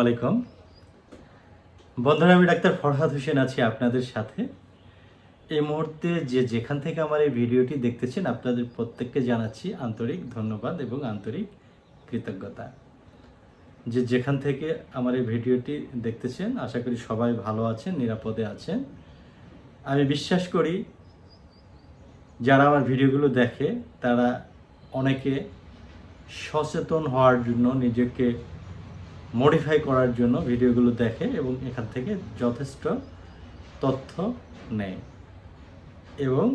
আলাইকুম। বন্ধুরা, আমি ডাক্তার ফরহাদ হোসেন আছি আপনাদের সাথে। এই মুহূর্তে যে যেখান থেকে আমার এই ভিডিওটি দেখতেছেন, আপনাদের প্রত্যেককে জানাচ্ছি আন্তরিক ধন্যবাদ এবং আন্তরিক কৃতজ্ঞতা। যে যেখান থেকে আমার এই ভিডিওটি দেখতেছেন, আশা করি সবাই ভালো আছেন, নিরাপদে আছেন। আমি বিশ্বাস করি, যারা আমার ভিডিওগুলো দেখে, তারা অনেকে সচেতন হওয়ার জন্য নিজেকে মডিফাই করার জন্য ভিডিওগুলো দেখে এবং এখান থেকে যথেষ্ট তথ্য নেয়। এবং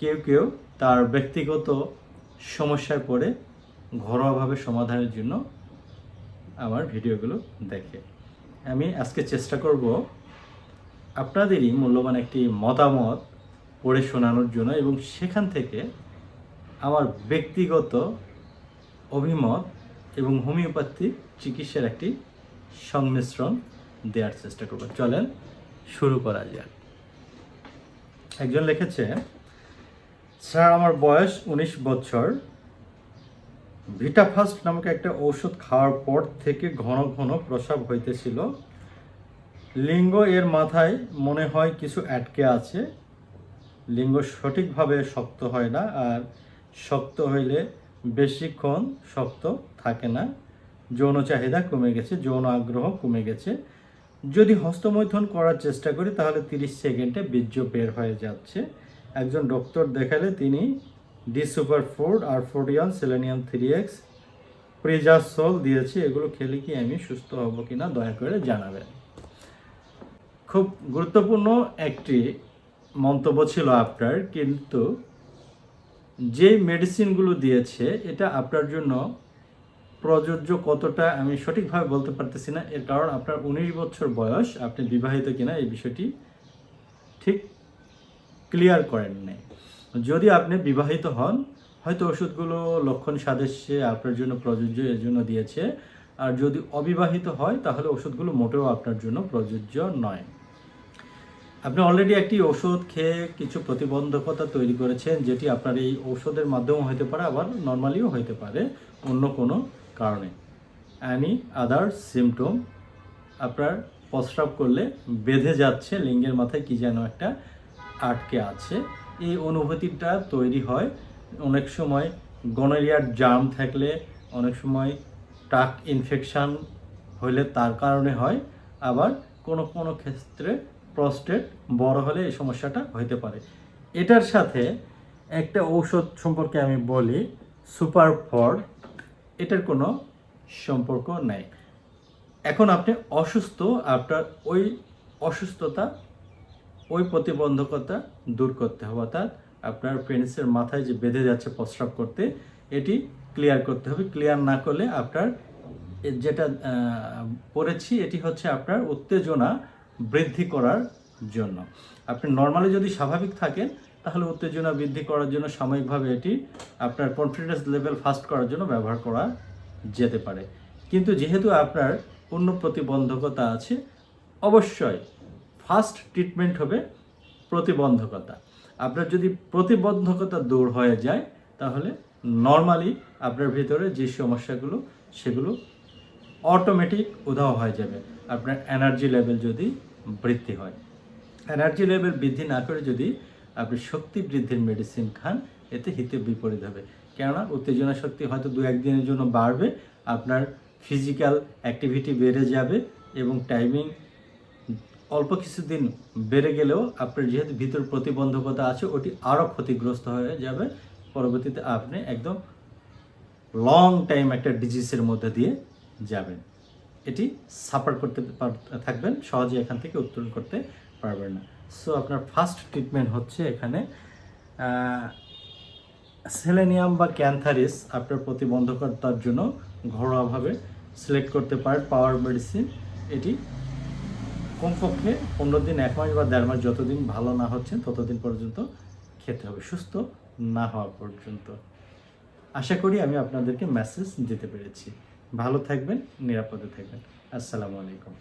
কেউ কেউ তার ব্যক্তিগত সমস্যায় পড়ে ঘরোয়াভাবে সমাধানের জন্য আমার ভিডিওগুলো দেখে। আমি আজকে চেষ্টা করব আপনাদেরই মূল্যবান একটি মতামত পড়ে শোনানোর জন্য এবং সেখান থেকে আমার ব্যক্তিগত অভিমত এবং হোমিওপ্যাথিক চিকিৎসার একটি সংমিশ্রণ দেওয়ার চেষ্টা করব। চলেন শুরু করা যাক। একজন লিখেছে, স্যার, আমার বয়স উনিশ বছর। ভিটাফাস্ট নামক একটা ঔষধ খাওয়ার পর থেকে ঘন ঘন প্রসাব হইতেছিল। লিঙ্গ এর মাথায় মনে হয় কিছু আটকে আছে। লিঙ্গ সঠিকভাবে শক্ত হয় না আর শক্ত হইলে বেশিক্ষণ শক্ত থাকে না। যৌন চাহিদা কমে গেছে, যৌন আগ্রহ কমে গেছে। যদি হস্তমৈথুন করার চেষ্টা করি, তাহলে তিরিশ সেকেন্ডে বীর্য বের হয়ে যাচ্ছে। একজন ডক্টর দেখালে তিনি ডি সুপার ফুড আর ফোডিয়ান সেলেনিয়াম থ্রি এক্স, প্রিজাসোল দিয়েছি। এগুলো খেলে কি আমি সুস্থ হব কি না দয়া করে জানাবেন। খুব গুরুত্বপূর্ণ একটি মন্তব্য ছিল আপনার, কিন্তু যে মেডিসিনগুলো দিয়েছে, এটা আপনার জন্য প্রযোজ্য কতটা আমি সঠিকভাবে বলতে পারতেছি না। এর কারণ আপনার উনিশ বছর বয়স, আপনি বিবাহিত কিনা এই বিষয়টি ঠিক ক্লিয়ার করেন নাই। যদি আপনি বিবাহিত হন, হয়তো ওষুধগুলো লক্ষণ সাদৃশ্যে আপনার জন্য প্রযোজ্য, এর জন্য দিয়েছে। আর যদি অবিবাহিত হয়, তাহলে ওষুধগুলো মোটেও আপনার জন্য প্রযোজ্য নয়। আপনি অলরেডি একটি ওষুধ খেয়ে কিছু প্রতিবন্ধকতা তৈরি করেছেন, যেটি আপনার এই ঔষধের মাধ্যমেও হতে পারে, আবার নর্মালিও হতে পারে, অন্য কোনো কারণে। অ্যানি আদার সিমটম আপনার প্রস্রাব করলে বেঁধে যাচ্ছে, লিঙ্গের মাথায় কি যেন একটা আটকে আছে। এই অনুভূতিটা তৈরি হয়। অনেক সময় গনোরিয়ার জাম থাকলে, অনেক সময় টাক ইনফেকশান হলে তার কারণে হয়। আবার কোনো কোনো ক্ষেত্রে প্রস্টেট বড় হলে এই সমস্যাটা হতে পারে। এটার সাথে একটা ঔষধ সম্পর্কে আমি বলি সুপার ফর এটার কোনো সম্পর্ক নাই। এখন আপনি অসুস্থ, আপনার ওই অসুস্থতা, ওই প্রতিবন্ধকতা দূর করতে হবে। অর্থাৎ আপনার পেনিসের মাথায় যে বেঁধে যাচ্ছে প্রস্রাব করতে, এটি ক্লিয়ার করতে হবে। ক্লিয়ার না করলে আপনার যেটা পড়েছি, এটি হচ্ছে আপনার উত্তেজনা বৃদ্ধি করার জন্য। আপনি নর্মালি যদি স্বাভাবিক থাকেন, তাহলে উত্তেজনা বৃদ্ধি করার জন্য সাময়িকভাবে এটি আপনার কনফিডেন্স লেভেল ফাস্ট করার জন্য ব্যবহার করা যেতে পারে। কিন্তু যেহেতু আপনার পূর্ণ প্রতিবন্ধকতা আছে, অবশ্যই ফার্স্ট ট্রিটমেন্ট হবে প্রতিবন্ধকতা। আপনার যদি প্রতিবন্ধকতা দূর হয়ে যায়, তাহলে নর্মালি আপনার ভিতরে যে সমস্যাগুলো, সেগুলো অটোমেটিক উধাও হয়ে যাবে। আপনার এনার্জি লেভেল যদি বৃদ্ধি হয়। এনার্জি লেভেল বৃদ্ধি না করে যদি আপনি শক্তি বৃদ্ধির মেডিসিন খান, এতে হিতে বিপরীত হবে। কেননা, উত্তেজনা শক্তি হয়তো দু একদিনের জন্য বাড়বে, আপনার ফিজিক্যাল অ্যাক্টিভিটি বেড়ে যাবে এবং টাইমিং অল্প কিছুদিন বেড়ে গেলেও আপনার যেহেতু ভিতর প্রতিবন্ধকতা আছে, ওটি আরও ক্ষতিগ্রস্ত হয়ে যাবে। পরবর্তীতে আপনি একদম লং টাইম একটা ডিজিজের মধ্যে দিয়ে যাবেন। এটি সাফার করতে থাকবেন, সহজে এখান থেকে উত্তরণ করতে পারবেন না। সো আপনার ফার্স্ট ট্রিটমেন্ট হচ্ছে এখানে সেলেনিয়াম বা ক্যান্থারিস আপনার প্রতিবন্ধকতার জন্য ঘরোয়াভাবে সিলেক্ট করতে পারেন পাওয়ার মেডিসিন এটি কমপক্ষে পনেরো দিন, এক মাস বা দেড় মাস যতদিন ভালো না হচ্ছেন ততদিন পর্যন্ত খেতে হবে, সুস্থ না হওয়া পর্যন্ত। আশা করি আমি আপনাদেরকে মেসেজ দিতে পেরেছি। ভালো থাকবেন নিরাপদে থাকবেন। আসসালামু আলাইকুম।